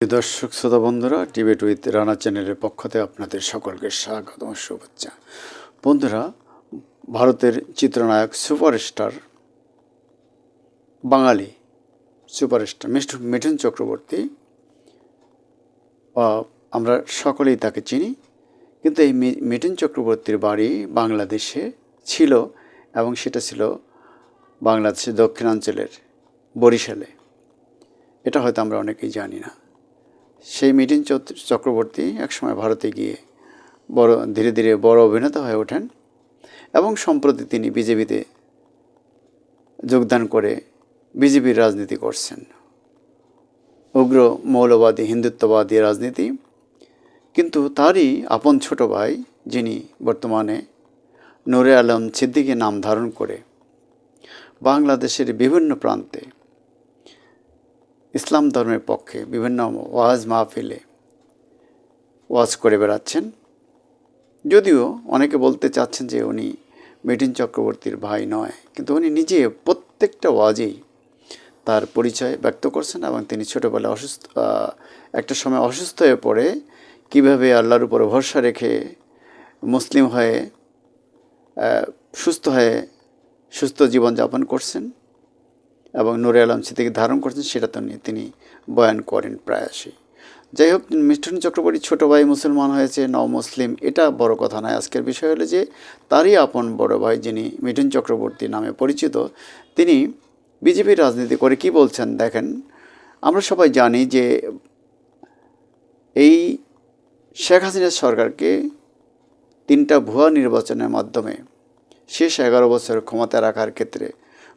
দর্শক, শ্রোতা বন্ধুরা, টিবেট উইথ রানা চ্যানেলের পক্ষ থেকে আপনাদের সকলকে স্বাগত শুভেচ্ছা। বন্ধুরা, ভারতের চিত্রনায়ক সুপারস্টার, বাঙালি সুপারস্টার মিস্টার মিঠুন চক্রবর্তী আমরা সকলেই তাকে চিনি। কিন্তু এই মিঠুন চক্রবর্তীর বাড়ি বাংলাদেশে ছিল এবং সেটা ছিল বাংলাদেশের দক্ষিণাঞ্চলের বরিশালে। এটা হয়তো আমরা অনেকেই জানি না। সেই মিটিন চক্রবর্তী একসময় ভারতে গিয়ে বড়, ধীরে ধীরে বড় অভিনেতা হয়ে ওঠেন এবং সম্প্রতি তিনি বিজেপিতে যোগদান করে বিজেপির রাজনীতি করছেন। উগ্র, মৌলবাদী, হিন্দুত্ববাদী রাজনীতি। কিন্তু তারই আপন ছোট ভাই যিনি বর্তমানে নূরে আলম সিদ্দিকী নাম ধারণ করে বাংলাদেশের বিভিন্ন প্রান্তে ইসলাম ধর্মের পক্ষে বিভিন্ন ওয়াজ মাহফিলে ওয়াজ করে বেড়াচ্ছেন। যদিও অনেকে বলতে চাচ্ছেন যে উনি মিটিন চক্রবর্তীর ভাই নয়, কিন্তু উনি নিজে প্রত্যেকটা ওয়াজেই তার পরিচয় ব্যক্ত করছেন এবং তিনি ছোটোবেলায় অসুস্থ একটা সময় অসুস্থ হয়ে পড়ে কীভাবে আল্লাহর উপর ভরসা রেখে মুসলিম হয়ে সুস্থ হয়ে সুস্থ জীবনযাপন করছেন। এবং নুরে আলম সিদ্দিকী ধারণ করছেন, সেটা তো নিয়ে তিনি বয়ান করেন প্রায়শই। যাই হোক মিষ্টন চক্রবর্তী ছোটো ভাই মুসলমান হয়েছে ন মুসলিম, এটা বড় কথা নয়। আজকের বিষয় হলো যে, তারই আপন বড় ভাই যিনি মিঠুন চক্রবর্তী নামে পরিচিত, তিনি বিজেপির রাজনীতি করে কি বলছেন দেখেন। আমরা সবাই জানি যে, এই শেখ হাসিনা সরকারকে তিনটা ভুয়া নির্বাচনের মাধ্যমে শেষ এগারো বছর ক্ষমতা রাখার ক্ষেত্রে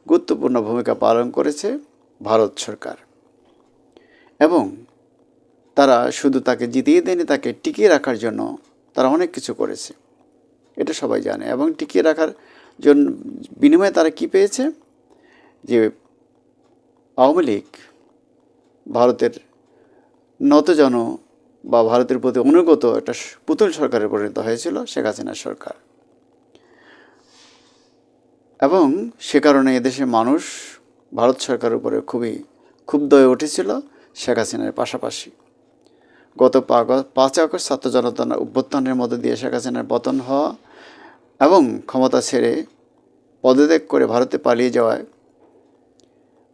গুরুত্বপূর্ণ ভূমিকা পালন করেছে ভারত সরকার। এবং তারা শুধু তাকে জিতিয়ে দেয়নি, তাকে টিকিয়ে রাখার জন্য তারা অনেক কিছু করেছে। এটা সবাই জানে। এবং টিকিয়ে রাখার জন্য বিনিময়ে তারা কি পেয়েছে? যে আওয়ামী লীগ ভারতের নতজন বা ভারতের প্রতি অনুগত একটা পুতুল সরকারে পরিণত হয়েছিল শেখ হাসিনার সরকার। এবং সে কারণে এদেশের মানুষ ভারত সরকারের উপরে খুবই ক্ষুব্ধ হয়ে উঠেছিল শেখ হাসিনার পাশাপাশি। গত পাঁচ আগস্ট ছাত্র জনতা অভ্যুত্থানের মধ্যে দিয়ে শেখ হাসিনার পতন হওয়া এবং ক্ষমতা ছেড়ে পদত্যাগ করে ভারতে পালিয়ে যাওয়ায়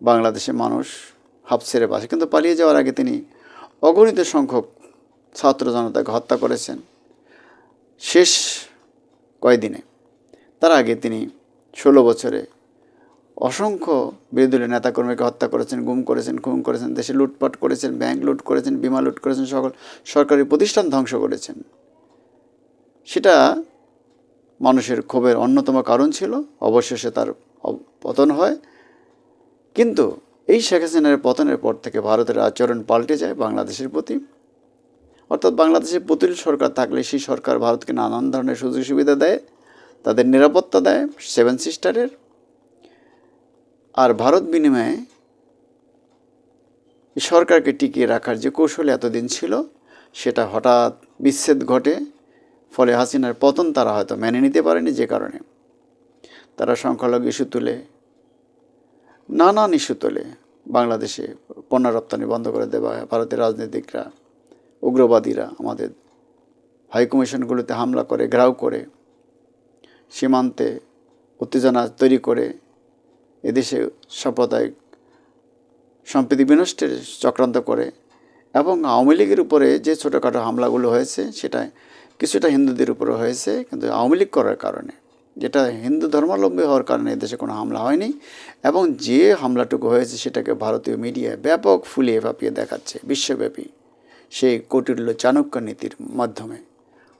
বাংলাদেশের মানুষ হাফ ছেড়ে বাসে। কিন্তু পালিয়ে যাওয়ার আগে তিনি অগণিত সংখ্যক ছাত্র জনতাকে হত্যা করেছেন। শেষ কয়দিনে? তার আগে তিনি ষোলো বছরে। অসংখ্য বিরোধী দলের নেতাকর্মীকে হত্যা করেছেন, গুম করেছেন, খুন করেছেন, দেশে লুটপাট করেছেন, ব্যাংক লুট করেছেন, বিমা লুট করেছেন, সকল সরকারি প্রতিষ্ঠান ধ্বংস করেছেন। সেটা মানুষের ক্ষোভের অন্যতম কারণ ছিল, অবশেষে তার পতন হয়। কিন্তু এই শেখ হাসিনার পতনের পর থেকে ভারতের আচরণ পাল্টে যায় বাংলাদেশের প্রতি। অর্থাৎ বাংলাদেশে পুতুল সরকার থাকলে সেই সরকার ভারতকে নানান ধরনের সুযোগ সুবিধা দেয়। তাদের নিরাপত্তা দেয় সেভেন সিস্টারের। আর ভারত বিনিময়ে সরকারকে টিকিয়ে রাখার যে কৌশল এতদিন ছিল, সেটা হঠাৎ বিচ্ছেদ ঘটে। ফলে হাসিনার পতন তারা হয়তো মেনে নিতে পারেনি যে কারণে। তারা সংখ্যালঘু ইস্যু তুলে, নানান ইস্যু তোলে। বাংলাদেশে পণ্য রপ্তানি বন্ধ করে দেওয়া হয় ভারতের রাজনীতিকরা, উগ্রবাদীরা আমাদের হাইকমিশনগুলোতে হামলা করে, ঘেরাও করে। সীমান্তে উত্তেজনা তৈরি করে এদেশে সাম্প্রদায়িক সম্প্রীতি বিনষ্টের চক্রান্ত করে এবং আওয়ামী লীগের উপরে যে ছোটোখাটো হামলাগুলো হয়েছে, সেটা কিছুটা হিন্দুদের উপরে হয়েছে, কিন্তু আওয়ামী লীগ করার কারণে। যেটা হিন্দু ধর্মাবলম্বী হওয়ার কারণে এদেশে কোনো হামলা হয়নি এবং যে হামলাটুকু হয়েছে, সেটাকে ভারতীয় মিডিয়ায় ব্যাপক ফুলিয়ে ফাঁপিয়ে দেখাচ্ছে, বিশ্বব্যাপী সেই কৌটিল্য চাণক্য নীতির মাধ্যমে।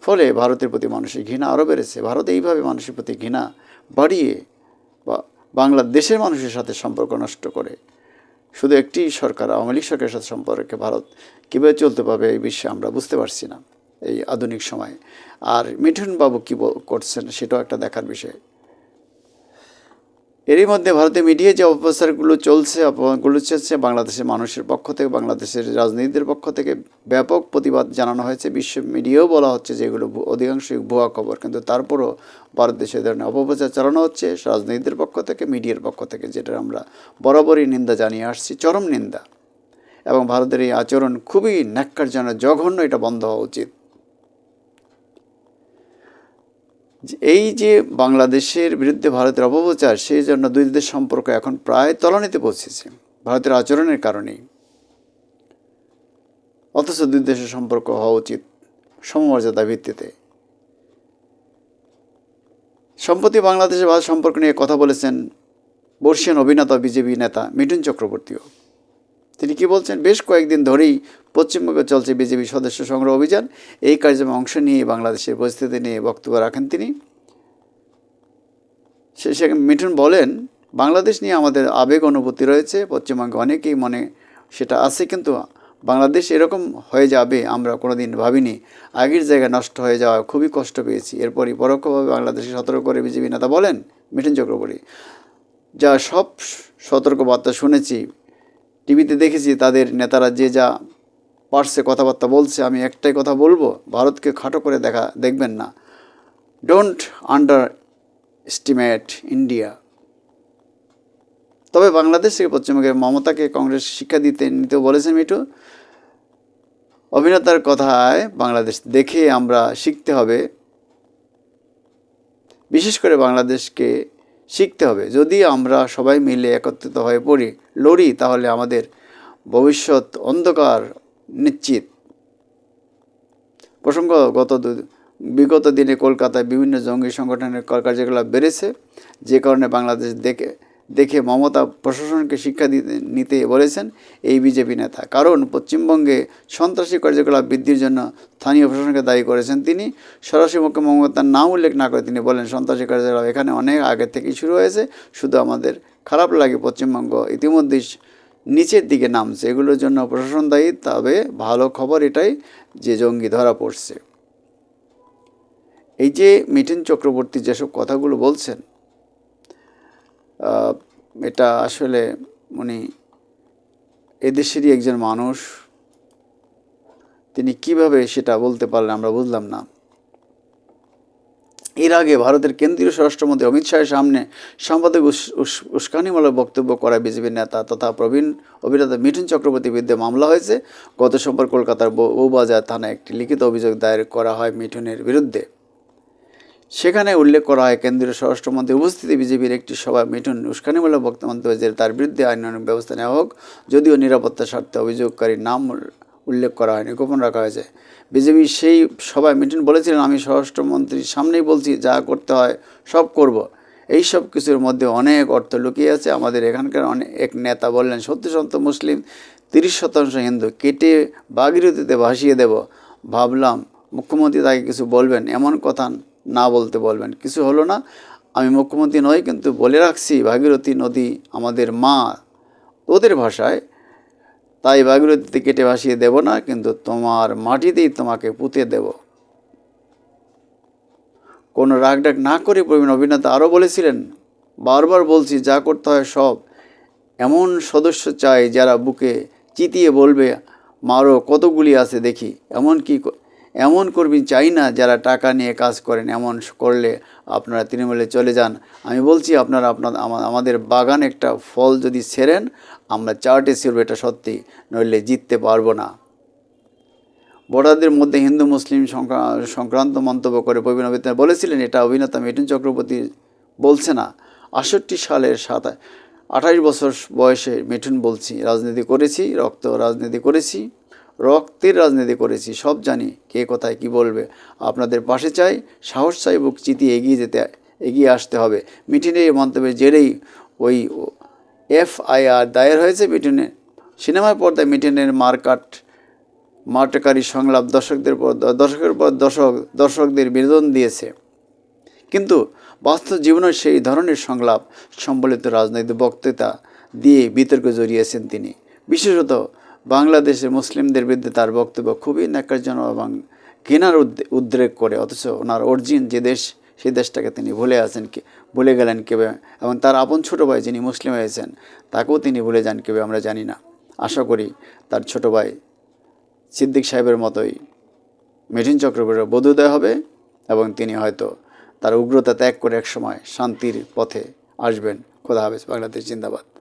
ফলে ভারতের প্রতি মানুষের ঘৃণা আরও বেড়েছে। ভারত এইভাবে মানুষের প্রতি ঘৃণা বাড়িয়ে বা বাংলাদেশের মানুষের সাথে সম্পর্ক নষ্ট করে। শুধু একটি সরকার, আওয়ামী লীগ সরকারের সাথে সম্পর্কে ভারত কীভাবে চলতে পারবে এই বিষয়ে আমরা বুঝতে পারছি না এই আধুনিক সময়ে। আর মিঠুনবাবু কী করছেন সেটাও একটা দেখার বিষয়। এরই মধ্যে ভারতে মিডিয়া যে অপপ্রচারগুলো চলছে চলছে, বাংলাদেশের মানুষের পক্ষ থেকে, বাংলাদেশের রাজনীতিদের পক্ষ থেকে ব্যাপক প্রতিবাদ জানানো হয়েছে। বিশ্ব মিডিয়াও বলা হচ্ছে যে এগুলো অধিকাংশই ভুয়া খবর। কিন্তু তারপরও ভারত দেশে ধরনের অপপ্রচার চালানো হচ্ছে। রাজনীতিদের পক্ষ থেকে, মিডিয়ার পক্ষ থেকে যেটা আমরা বরাবরই নিন্দা জানিয়ে আসছি, চরম নিন্দা। এবং ভারতের এই আচরণ খুবই ন্যাক্কারজনক, জঘন্য, এটা বন্ধ হওয়া উচিত যে এই যে বাংলাদেশের বিরুদ্ধে ভারতের অপপ্রচার, সেই জন্য দুই দেশের সম্পর্ক এখন প্রায় তলানিতে পৌঁছেছে, ভারতের আচরণের কারণেই। অথচ দুই দেশের সম্পর্ক হওয়া উচিত সমমর্যাদা ভিত্তিতে। সম্প্রতি বাংলাদেশের ভারত সম্পর্ক নিয়ে কথা বলেছেন বর্ষিয়ান অভিনেতা, বিজেপি নেতা মিঠুন চক্রবর্তীও। তিনি কি বলছেন? বেশ কয়েকদিন ধরেই পশ্চিমবঙ্গে চলছে বিজেপি সদস্য সংগ্রহ অভিযান। এই কার্যক্রমে অংশ নিয়ে বাংলাদেশের পরিস্থিতি নিয়ে বক্তব্য রাখেন তিনি। সে মিঠুন বলেন, বাংলাদেশ নিয়ে আমাদের আবেগ অনুভূতি রয়েছে। পশ্চিমবঙ্গে অনেকেই মনে সেটা আছে, কিন্তু বাংলাদেশ এরকম হয়ে যাবে আমরা কোনোদিন ভাবিনি। আগের জায়গা নষ্ট হয়ে যাওয়া খুবই কষ্ট পেয়েছি। এরপরই পরোক্ষভাবে বাংলাদেশকে সতর্ক করে বিজেপি নেতা বলেন, মিঠুন চক্রবর্তী, যা সব সতর্কবার্তা শুনেছি। টিভিতে দেখেছি তাদের নেতারা যে যা পারছে কথাবার্তা বলছে, আমি একটাই কথা বলব, ভারতকে খাটো করে দেখা, দেখবেন না। ডোন্ট আন্ডার এস্টিমেট ইন্ডিয়া তবে বাংলাদেশ থেকে পশ্চিমবঙ্গের মমতাকে কংগ্রেস শিক্ষা দিতে, নিতেও বলেছেন মিঠু। অভিনেতার কথায় বাংলাদেশ দেখে আমরা শিখতে হবে। বিশেষ করে বাংলাদেশকে শিখতে হবে। যদি আমরা সবাই মিলে একত্রিত হয়ে পড়ি, লড়ি, তাহলে আমাদের ভবিষ্যৎ অন্ধকার নিশ্চিত। প্রসঙ্গ, গত বিগত দিনে কলকাতায় বিভিন্ন জঙ্গি সংগঠনের কর- কার্যকলাপ বেড়েছে। যে কারণে বাংলাদেশ দেখে দেখে মমতা প্রশাসনকে শিক্ষা দিতে নিতে বলেছেন এই বিজেপি নেতা। কারণ পশ্চিমবঙ্গে সন্ত্রাসী কার্যকলাপ বৃদ্ধির জন্য স্থানীয় প্রশাসনকে দায়ী করেছেন তিনি। সরাসরি মুখ্য মমতার নাম উল্লেখ না করে তিনি বলেন, সন্ত্রাসী কার্যকলাপ এখানে অনেক আগে থেকেই শুরু হয়েছে। শুধু আমাদের খারাপ লাগে পশ্চিমবঙ্গ ইতিমধ্যেই নিচের দিকে নামছে। এগুলোর জন্য প্রশাসন দায়ী, তবে ভালো খবর এটাই যে জঙ্গি ধরা পড়ছে। এই যে মিঠুন চক্রবর্তী যেসব কথাগুলো বলছেন এটা আসলে উনি এদেশেরই একজন মানুষ। তিনি কীভাবে সেটা বলতে পারলেন আমরা বুঝলাম না। এর আগে ভারতের কেন্দ্রীয় স্বরাষ্ট্রমন্ত্রী অমিত শাহের সামনে সাংবাদিক উস- উস- উস্কানিমূলক বক্তব্য করা বিজেপির নেতা তথা প্রবীণ অভিনেতা মিঠুন চক্রবর্তীর বিরুদ্ধে মামলা হয়েছে। গত সোমবার কলকাতার বউবাজার থানায় একটি লিখিত অভিযোগ দায়ের করা হয় মিঠুনের বিরুদ্ধে। সেখানে উল্লেখ করা হয়, কেন্দ্রীয় স্বরাষ্ট্রমন্ত্রী উপস্থিতি বিজেপির একটি সভায় মিঠুন উস্কানিমূলক বক্তব্য হয়েছে তার বিরুদ্ধে আইনানুগ ব্যবস্থা নেওয়া হোক, যদিও নিরাপত্তার স্বার্থে অভিযোগকারীর নাম উল্লেখ করা হয়নি, গোপন রাখা হয়েছে। বিজেপি সেই সভায় মিঠুন বলেছিলেন, আমি স্বরাষ্ট্রমন্ত্রীর সামনেই বলছি, যা করতে হয় সব করব। এই সব কিছুর মধ্যে অনেক অর্থ লুকিয়ে আছে। আমাদের এখানকার অনেক এক নেতা বললেন, সত্যি সত্য মুসলিম, তিরিশ শতাংশ হিন্দু, কেটে বাগিরতিতে ভাসিয়ে দেব। ভাবলাম, মুখ্যমন্ত্রী তাকে কিছু বলবেন, এমন কথা না বলতে বলবেন। কিছু হলো না। আমি মুখ্যমন্ত্রী নই, কিন্তু বলে রাখছি, ভাগীরথী নদী আমাদের মা। ওদের ভাষায়, তাই ভাগীরথীতে কেটে ভাসিয়ে দেব না, কিন্তু তোমার মাটিতেই তোমাকে পুঁতে দেব। কোনো রাগডাক না করে প্রবীণ অভিনেতা আরও বলেছিলেন, বারবার বলছি, যা করতে হয় সব। এমন সদস্য চাই যারা বুকে চিতিয়ে বলবে মারও কতগুলি আছে দেখি। এমন কি এমন কর্মী চাই না যারা টাকা নিয়ে কাজ করেন, এমন করলে আপনারা তৃণমূলে চলে যান। আমি বলছি, আপনারা আপনার আমাদের বাগান একটা ফল যদি ছেড়েন, আমরা চার্টে ছিল এটা সত্যি, নইলে জিততে পারব না। ভোটারদের মধ্যে হিন্দু, মুসলিম সংক্রা- সংক্রান্ত মন্তব্য করে প্রবীণ বলেছিলেন, এটা অভিনেতা মিঠুন চক্রবর্তী বলছে না। আষট্টি সালের সাত, আঠাশ বছর বয়সে মিঠুন বলছি, রাজনীতি করেছি, রক্ত রাজনীতি করেছি। রক্তের রাজনীতি করেছি, সব জানি কে কোথায় কি বলবে। আপনাদের পাশে চাই, সাহস চাই বুক চিতিয়ে এগিয়ে যেতে, এগিয়ে আসতে হবে। এই মন্তব্যের জেরেই ওই এফআইআর দায়ের হয়েছে মিঠুনের। সিনেমার পর্দায় মিঠুনের মারকাট মার্টকারী সংলাপ দর্শকদের পর, দর্শকের পর দর্শক, দর্শকদের বিনোদন দিয়েছে। কিন্তু বাস্তব জীবনের সেই ধরনের সংলাপ, সম্বলিত রাজনৈতিক বক্তৃতা দিয়ে বিতর্কে জড়িয়েছেন তিনি। বিশেষত বাংলাদেশের মুসলিমদের বিরুদ্ধে তার বক্তব্য খুবই ন্যাক্কারজনক এবং উদ্রে- উদ্রেক করে, অথচ ওনার অরিজিন যে দেশ সেই দেশটাকে তিনি ভুলে আছেন কে, ভুলে গেলেন কেবে এবং তার আপন ছোটো ভাই যিনি মুসলিম হয়েছেন, তাকেও তিনি ভুলে যান কেবে আমরা জানি না। আশা করি তার ছোট ভাই সিদ্দিক সাহেবের মতোই মিঠুন চক্রবর্তীর বোধোদয় হবে এবং তিনি হয়তো তার উগ্রতা ত্যাগ করে এক সময় শান্তির পথে আসবেন। খোদা হাফেজ, বাংলাদেশ জিন্দাবাদ।